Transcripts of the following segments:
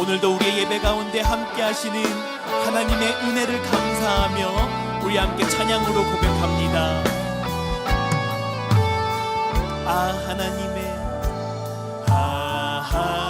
오늘도 우리의 예배 가운데 함께 하시는 하나님의 은혜를 감사하며 우리 함께 찬양으로 고백합니다. 아 하나님의 아 하나님의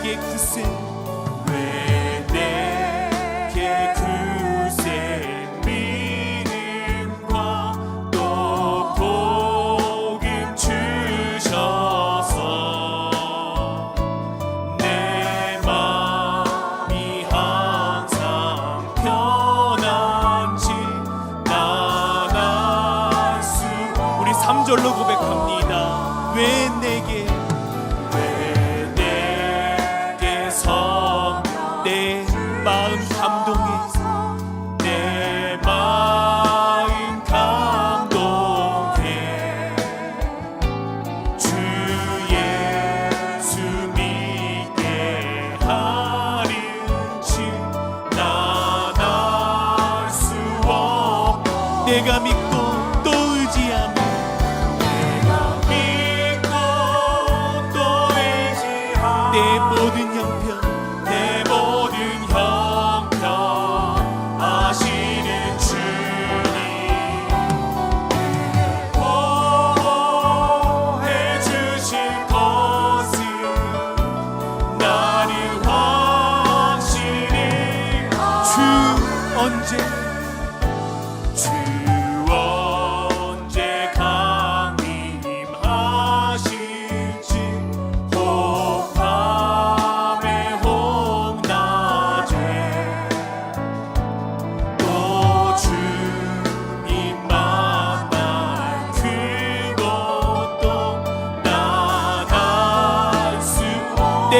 Que sim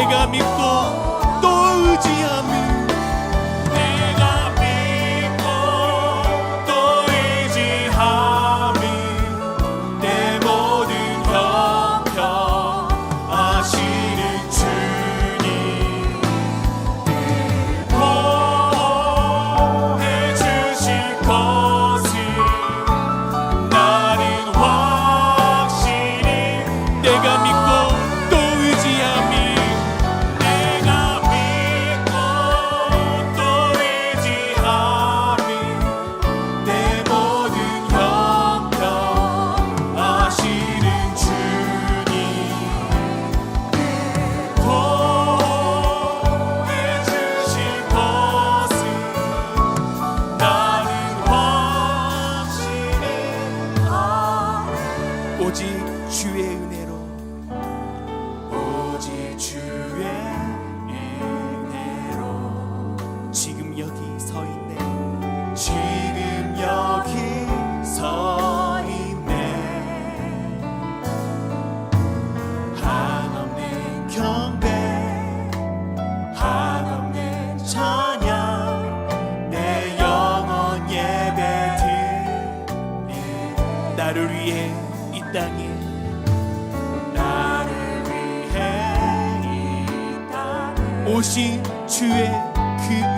diga-me 나를 위해 이 땅에 나를 위해 이 땅에 오신 주의 그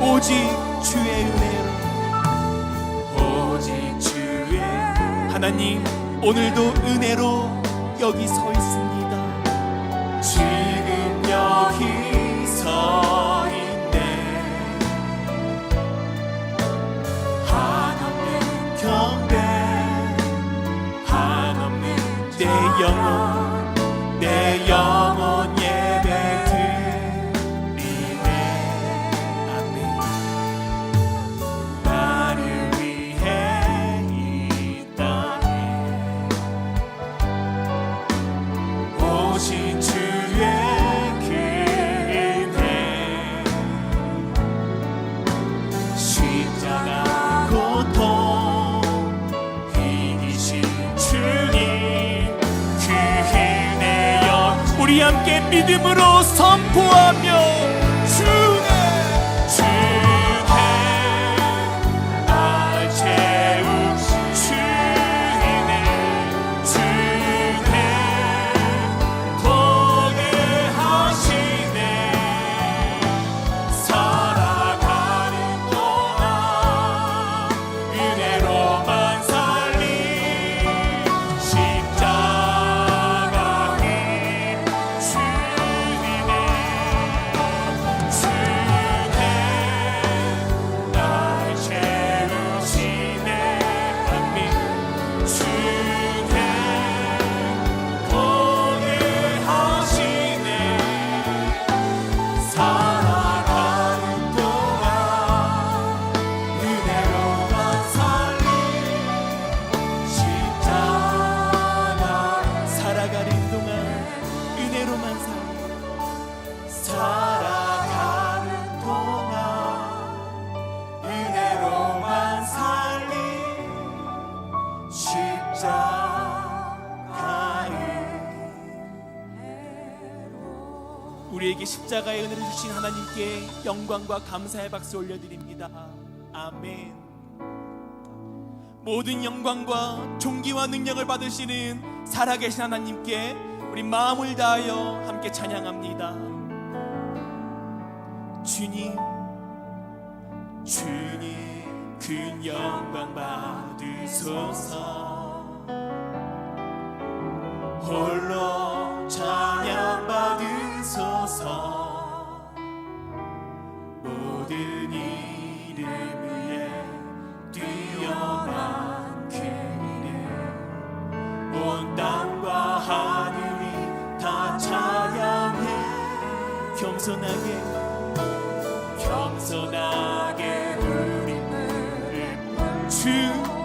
오직 주의 은혜로. 오직 주의 하나님 오늘도 은혜로 여기 서 있습니다. 지금 여기 서 있네. 한없는 경배 한없는 내 영혼 우리에게 십자가의 은혜를 주신 하나님께 영광과 감사의 박수 올려드립니다. 아멘. 모든 영광과 존귀와 능력을 받으시는 살아계신 하나님께 우리 마음을 다하여 함께 찬양합니다. 주님, 주님, 큰 영광 받으소서. 겸손하게 겸손하게 우리 무릎 주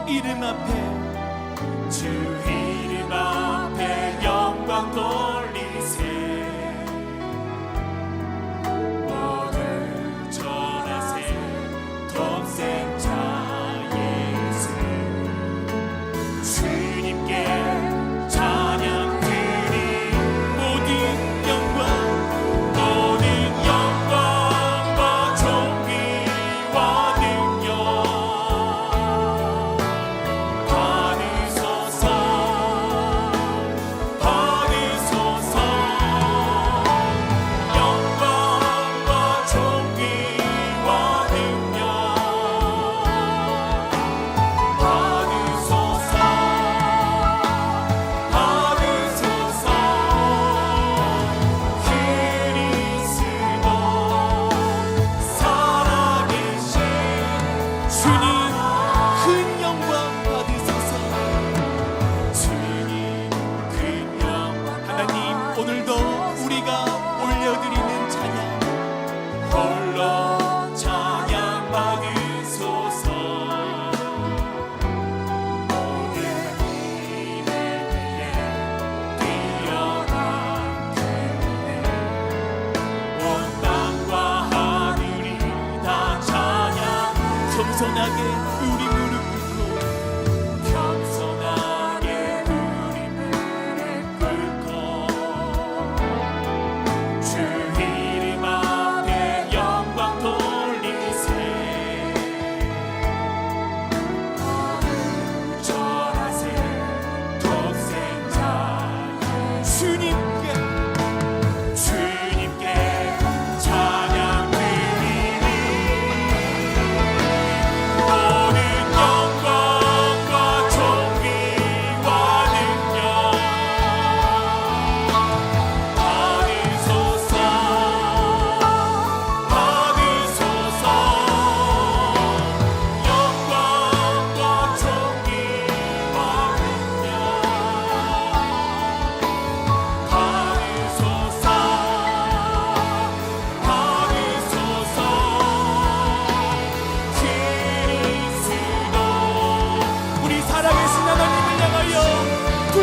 이름 앞에 주 이름 앞에 영광 돌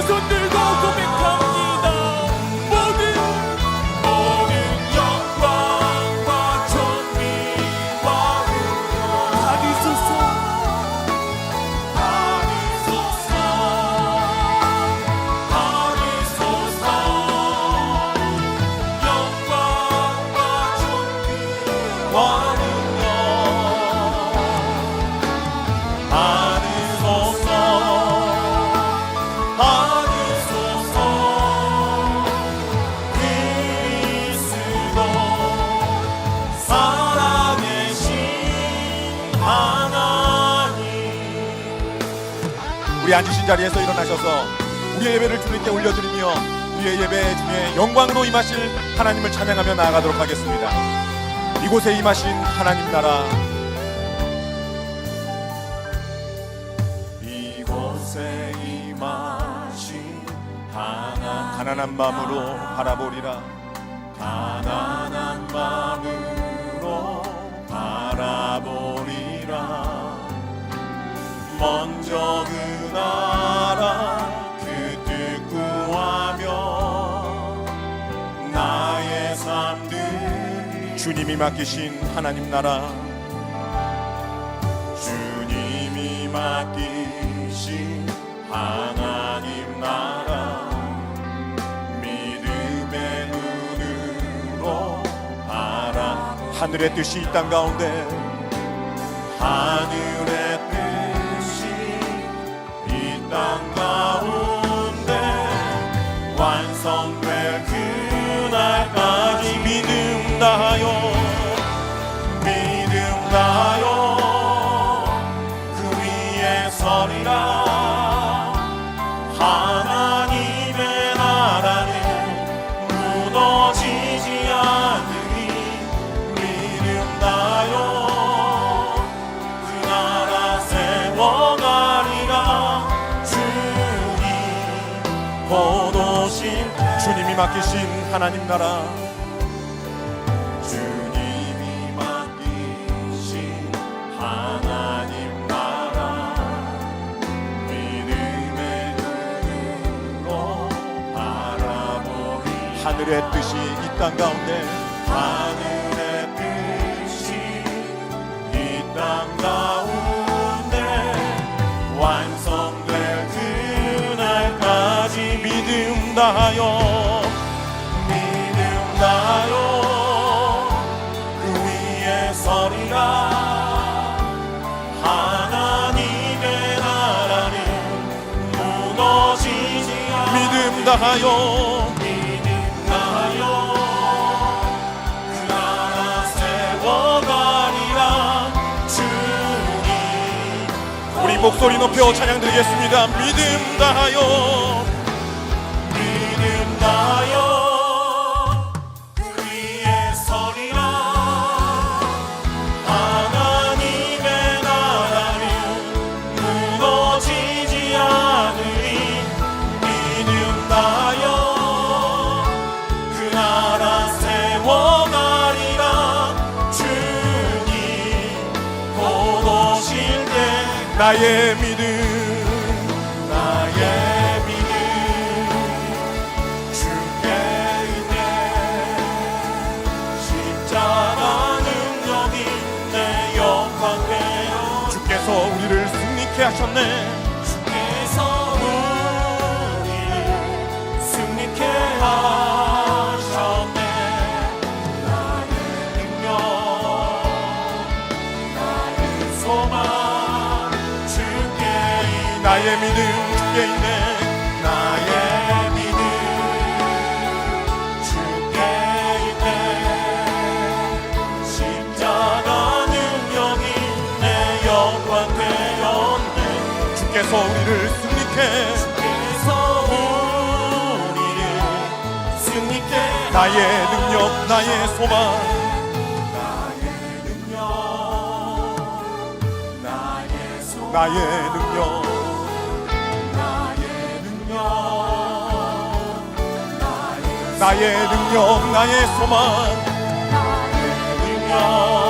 향하 우리 앉으신 자리에서 일어나셔서 우리의 예배를 주님께 올려드리며 우리의 예배 중에 영광으로 임하실 하나님을 찬양하며 나아가도록 하겠습니다. 이곳에 임하신 하나님 나라. 이곳에 임하신 하나 가난한 마음으로 바라보리라. 가난한 마음으로 바라보리라. 먼저 그 나라 그 뜻 구하며 나의 삶들 주님이 맡기신 하나님 나라. 주님이 맡기신 하나님 나라. 믿음의 눈으로 바라 하늘의 뜻이 이 땅 가운데 하늘 맡기신 하나님 나라. 주님이 맡기신 하나님 나라. 믿음의 눈으로 바라보리 하늘의 뜻이 이 땅 가운데. 하늘의 뜻이 이 땅 가운데. 완성될 그날까지 믿음 다하여 믿음 다하여. 믿음 다하여 그 나라 세워가리라. 주님 우리 목소리 높여 찬양 드리겠습니다. 믿음 다하여 나의 믿음 나의 믿음. 주께 있네 십자가 능력이 내 영광 되어. 하셨네 나의 믿음 주께 있네 나의 믿음 주께 있네 십자가 능력이 내 영광 되었네. 주께서 우리를 승리케 주께서 우리를 승리케 나의 능력 나의 소망 나의 능력 나의 나의 능력 나의 소망. 능력